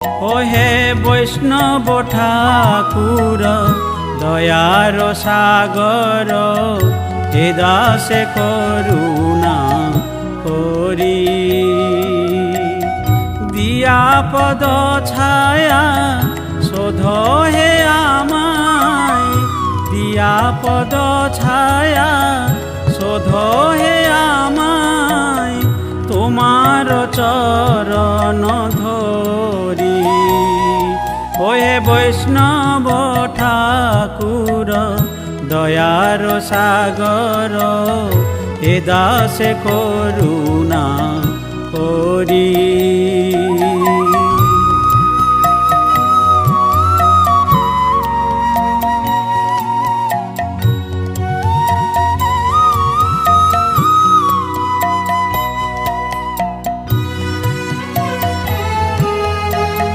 ও হে বৈষ্ণব ঠাকুর, দয়ার সাগর হে দাসে করুণা করি। দিয়া পদ ছায়া, শোধ হে আমায়। দিয়া পদ ছায়া, শোধ হে আমায়। তোমার চরণ ধরি ওহে বৈষ্ণব ঠাকুর দয়ার সাগর এ দাসে করুণা করি।